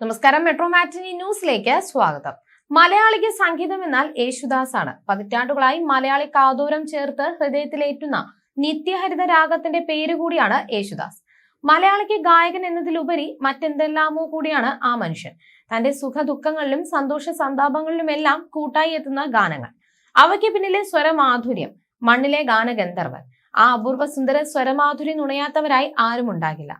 നമസ്കാരം. മെട്രോ മാറ്റിനി ന്യൂസിലേക്ക് സ്വാഗതം. മലയാളിക്ക് സംഗീതം എന്നാൽ യേശുദാസ് ആണ് പതിറ്റാണ്ടുകളായി മലയാളി കാതൂരം ചേർത്ത് ഹൃദയത്തിലേറ്റുന്ന നിത്യഹരിത രാഗത്തിന്റെ പേര് കൂടിയാണ് യേശുദാസ്. മലയാളിക്ക് ഗായകൻ എന്നതിലുപരി മറ്റെന്തെല്ലാമോ കൂടിയാണ് ആ മനുഷ്യൻ. തന്റെ സുഖ ദുഃഖങ്ങളിലും സന്തോഷ സന്താപങ്ങളിലുമെല്ലാം കൂട്ടായി എത്തുന്ന ഗാനങ്ങൾ. അവയ്ക്ക് പിന്നിലെ സ്വരമാധുര്യം. മണ്ണിലെ ഗാനഗന്ധർവൻ. ആ അപൂർവ സുന്ദര സ്വരമാധുര്യം നുണയാത്തവരായി ആരും ഉണ്ടാകില്ല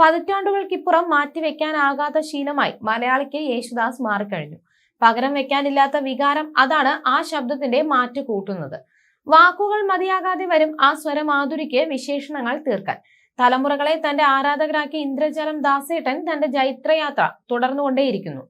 പതിറ്റാണ്ടുകൾക്കിപ്പുറം മാറ്റിവെക്കാനാകാത്ത ശീലമായി മലയാളിക്ക് യേശുദാസ് മാറിക്കഴിഞ്ഞു. പകരം വെക്കാനില്ലാത്ത വികാരം അതാണ് ആ ശബ്ദത്തിന്റെ മാറ്റു കൂട്ടുന്നത്. വാക്കുകൾ മതിയാകാതെ വരും ആ സ്വരമാധുരിക്ക് വിശേഷണങ്ങൾ തീർക്കാൻ. തലമുറകളെ തന്റെ ആരാധകരാക്കി ഇന്ദ്രജലം ദാസേട്ടൻ തന്റെ ജൈത്രയാത്ര തുടർന്നുകൊണ്ടേയിരിക്കുന്നു.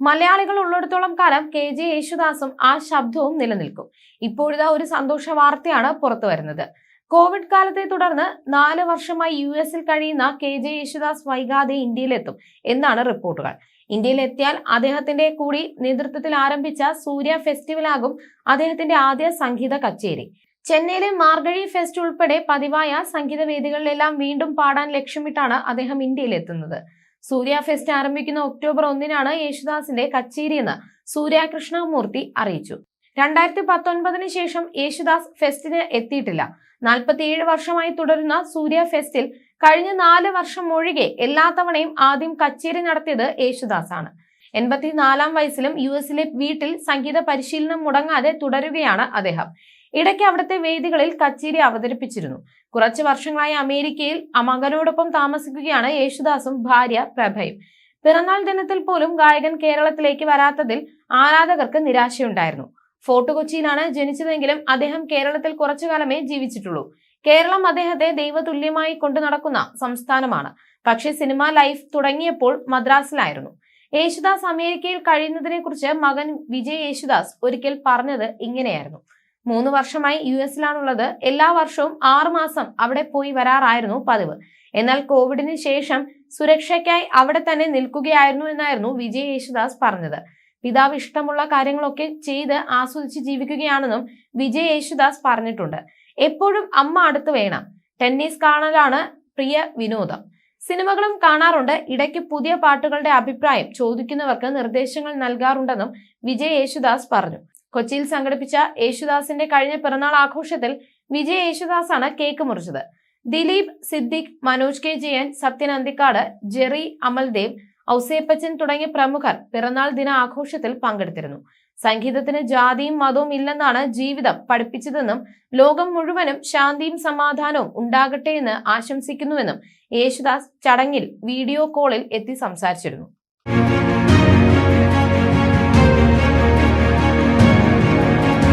മലയാളികൾ ഉള്ളിടത്തോളം കാലം കെ. ജെ. യേശുദാസും ആ ശബ്ദവും നിലനിൽക്കും. ഇപ്പോഴിതാ ഒരു സന്തോഷ വാർത്തയാണ് പുറത്തു വരുന്നത് കോവിഡ് കാലത്തെ തുടർന്ന് നാല് വർഷമായി യു എസിൽ കഴിയുന്ന കെ ജെ യേശുദാസ് വൈകാതെ ഇന്ത്യയിലെത്തും എന്നാണ് റിപ്പോർട്ടുകൾ. ഇന്ത്യയിൽ എത്തിയാൽ അദ്ദേഹത്തിന്റെ കൂടി നേതൃത്വത്തിൽ ആരംഭിച്ച സൂര്യ ഫെസ്റ്റിവൽ ആകും അദ്ദേഹത്തിന്റെ ആദ്യ സംഗീത കച്ചേരി. ചെന്നൈയിലെ മാർഗഴി ഫെസ്റ്റ് ഉൾപ്പെടെ പതിവായ സംഗീത വേദികളിലെല്ലാം വീണ്ടും പാടാൻ ലക്ഷ്യമിട്ടാണ് അദ്ദേഹം ഇന്ത്യയിലെത്തുന്നത്. സൂര്യ ഫെസ്റ്റ് ആരംഭിക്കുന്ന ഒക്ടോബർ ഒന്നിനാണ് യേശുദാസിന്റെ കച്ചേരിയെന്ന് സൂര്യ കൃഷ്ണമൂർത്തി അറിയിച്ചു. രണ്ടായിരത്തി പത്തൊൻപതിന് ശേഷം യേശുദാസ് ഫെസ്റ്റിന് എത്തിയിട്ടില്ല. നാൽപ്പത്തിയേഴ് വർഷമായി തുടരുന്ന സൂര്യ ഫെസ്റ്റിൽ കഴിഞ്ഞ നാല് വർഷം ഒഴികെ എല്ലാ തവണയും ആദ്യം കച്ചേരി നടത്തിയത് യേശുദാസ് ആണ് എൺപത്തിനാലാം വയസ്സിലും യു എസിലെ വീട്ടിൽ സംഗീത പരിശീലനം മുടങ്ങാതെ തുടരുകയാണ് അദ്ദേഹം. ഇടയ്ക്ക് അവിടുത്തെ വേദികളിൽ കച്ചേരി അവതരിപ്പിച്ചിരുന്നു. കുറച്ച് വർഷങ്ങളായി അമേരിക്കയിൽ മകനോടൊപ്പം താമസിക്കുകയാണ് യേശുദാസും ഭാര്യ പ്രഭയും. പിറന്നാൾ ദിനത്തിൽ പോലും ഗായകൻ കേരളത്തിലേക്ക് വരാത്തതിൽ ആരാധകർക്ക് നിരാശയുണ്ടായിരുന്നു. ഫോർട്ട് കൊച്ചിയിലാണ് ജനിച്ചതെങ്കിലും അദ്ദേഹം കേരളത്തിൽ കുറച്ചു കാലമേ ജീവിച്ചിട്ടുള്ളൂ. കേരളം അദ്ദേഹത്തെ ദൈവതുല്യമായി കൊണ്ടു നടക്കുന്ന സംസ്ഥാനമാണ്. പക്ഷേ സിനിമ ലൈഫ് തുടങ്ങിയപ്പോൾ മദ്രാസിലായിരുന്നു. യേശുദാസ് അമേരിക്കയിൽ കഴിയുന്നതിനെ കുറിച്ച് മകൻ വിജയ് യേശുദാസ് ഒരിക്കൽ പറഞ്ഞത് ഇങ്ങനെയായിരുന്നു. മൂന്ന് വർഷമായി യു എസിലാണുള്ളത്. എല്ലാ വർഷവും ആറു മാസം അവിടെ പോയി വരാറായിരുന്നു പതിവ്. എന്നാൽ കോവിഡിന് ശേഷം സുരക്ഷയ്ക്കായി അവിടെ തന്നെ നിൽക്കുകയായിരുന്നു എന്നായിരുന്നു വിജയ് യേശുദാസ് പറഞ്ഞത്. പിതാവ് ഇഷ്ടമുള്ള കാര്യങ്ങളൊക്കെ ചെയ്ത് ആസ്വദിച്ച് ജീവിക്കുകയാണെന്നും വിജയ് യേശുദാസ് പറഞ്ഞിട്ടുണ്ട്. എപ്പോഴും അമ്മ അടുത്ത് വേണം. ടെന്നീസ് കാണലാണ് പ്രിയ വിനോദം. സിനിമകളും കാണാറുണ്ട്. ഇടയ്ക്ക് പുതിയ പാട്ടുകളുടെ അഭിപ്രായം ചോദിക്കുന്നവർക്ക് നിർദ്ദേശങ്ങൾ നൽകാറുണ്ടെന്നും വിജയ് യേശുദാസ് പറഞ്ഞു. കൊച്ചിയിൽ സംഘടിപ്പിച്ച യേശുദാസിന്റെ കഴിഞ്ഞ പിറന്നാൾ ആഘോഷത്തിൽ വിജയ് യേശുദാസാണ് കേക്ക് മുറിച്ചത്. ദിലീപ് സിദ്ദിഖ് മനോജ് കെ. ജയൻ സത്യൻ അന്തിക്കാട് ജെറി അമൽദേവ് ഔസേപ്പച്ചൻ തുടങ്ങിയ പ്രമുഖർ പിറന്നാൾ ദിന ആഘോഷത്തിൽ പങ്കെടുത്തിരുന്നു. സംഗീതത്തിന് ജാതിയും മതവും ഇല്ലെന്നാണ് ജീവിതം പഠിപ്പിച്ചതെന്നും ലോകം മുഴുവനും ശാന്തിയും സമാധാനവും ഉണ്ടാകട്ടെ എന്ന് ആശംസിക്കുന്നുവെന്നും യേശുദാസ് ചടങ്ങിൽ വീഡിയോ കോളിൽ എത്തി സംസാരിച്ചിരുന്നു.